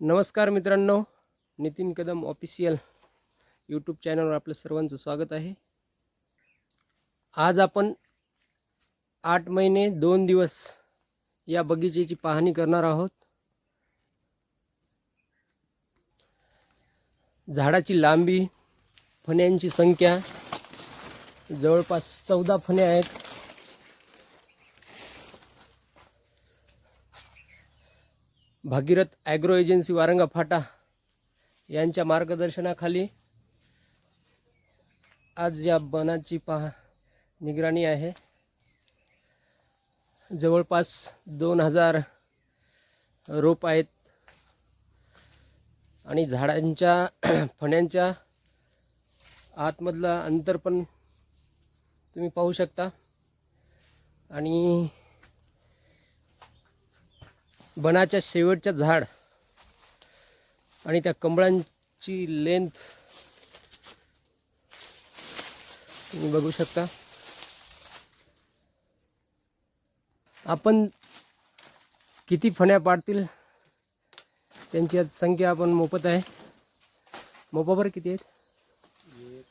नमस्कार मित्रांनो Nitin Kadam official YouTube चॅनलवर आपलं सर्वांचं स्वागत आहे. आज आपण आठ महिने दोन दिवस या बगीचेची पाहणी करणार आहोत. झाडाची लांबी फण्यांची संख्या जवळपास चौदा फण्या आहेत. भागीरथ ॲग्रो एजन्सी वारंगा फाटा यांच्या मार्गदर्शनाखाली आज या बनाची पहा निगराणी आहे. जवळपास दोन हजार रोप आहेत. आणि झाडांच्या फण्यांच्या आतमधलं अंतर पण तुम्ही पाहू शकता. आणि बनाच्या शेवटच्या झाड आणि त्या कंबळांची लेंथ तुम्ही बघू शकता. आपण किती फण्या पाडतील त्यांची आज संख्या आपण मोपत आहे. मोपावर किती आहेत एक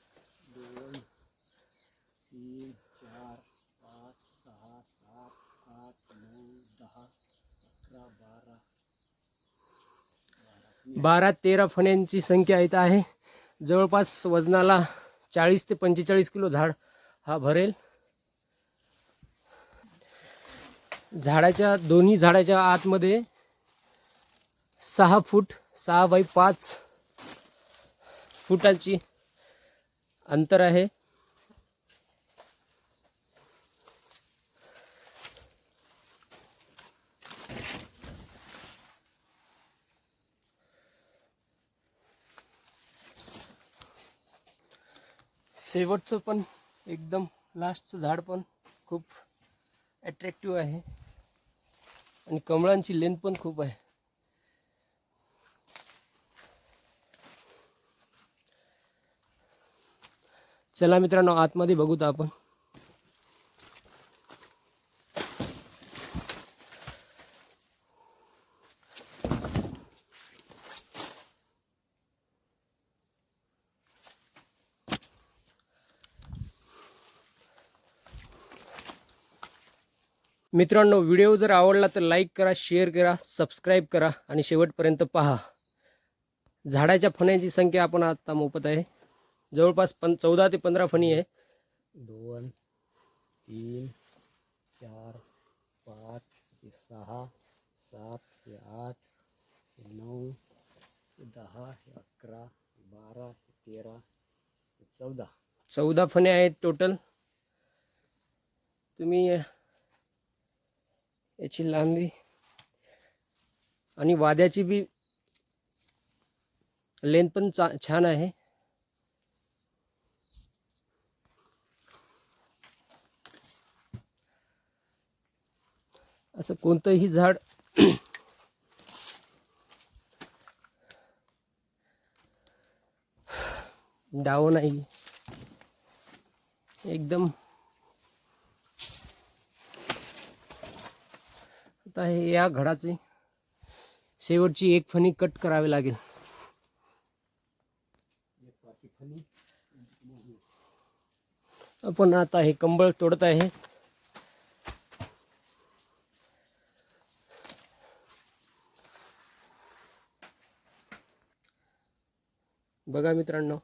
दोन तीन चार पाच सहा सात आठ नऊ दहा अकरा बारा तेरा फण्यांची संख्या इथं आहे. जवळपास वजनाला चाळीस ते पंचेचाळीस किलो झाड हा भरेल. झाडाच्या दोन्ही झाडाच्या आतमध्ये सहा फूट सहा बाय पाच फुटाची अंतर आहे. शेवटचं पण एकदम लास्टचं झाड पण खूप ॲट्रॅक्टिव्ह आहे. आणि कमळांची लेंथ पण खूप आहे. चला मित्रांनो आतमध्ये बघूत आपण. मित्रांनो व्हिडिओ जर आवडला तर लाईक करा शेअर करा सबस्क्राईब करा आणि शेवटपर्यंत पहा. झाडाच्या फण्यांची संख्या आपण आता मोपत आहे. जवळपास पं चौदा ते पंधरा फणी आहे. दोन तीन चार पाच सहा सात आठ नऊ दहा अकरा बारा तेरा चौदा. चौदा फणे आहेत टोटल तुम्ही याची लांबी. आणि वाद्याची बी लेंथ पण चा छान आहे. असं कोणतंही झाड डाव नाही. एकदम आता हे या घडाची शेवटची एक फणी कट करावी लागेल. आपण आता हे कंबळ तोडत आहे. बघा मित्रांनो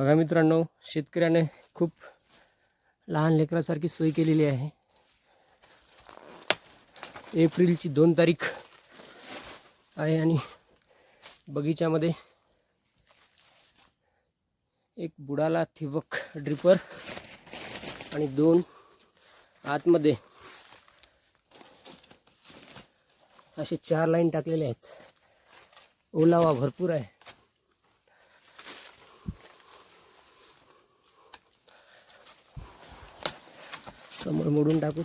बघा मित्रांनो शेतकऱ्याने खूप लहान लेकरासारखी सोय केलेली आहे. एप्रिलची दोन तारीख आहे आणि बगीच्यामध्ये एक बुडाला ठिबक ड्रिपर आणि दोन आतमध्ये असे चार लाईन टाकलेले आहेत. ओलावा भरपूर आहे. समोर मोडून टाकू.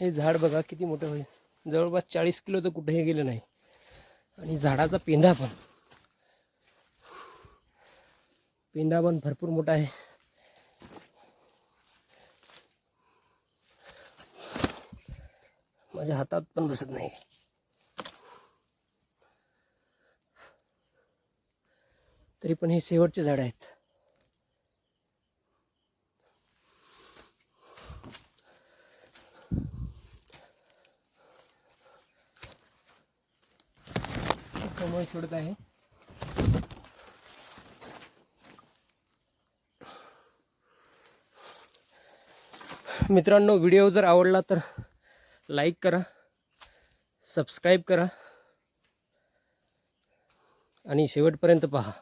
हे झाड बघा किती मोठं होईल. जवळपास चाळीस किलो तर कुठेही गेलं नाही. आणि झाडाचा पेंढा पण. पेंढा पण भरपूर मोठा आहे. माझ्या हातात पण बसत नाही. तरी पण हे शेवटचे झाड आहेत. कमळ सोडत आहे. मित्रांनो व्हिडिओ जर आवडला तर लाईक करा सबस्क्राईब करा आणि शेवटपर्यंत पहा.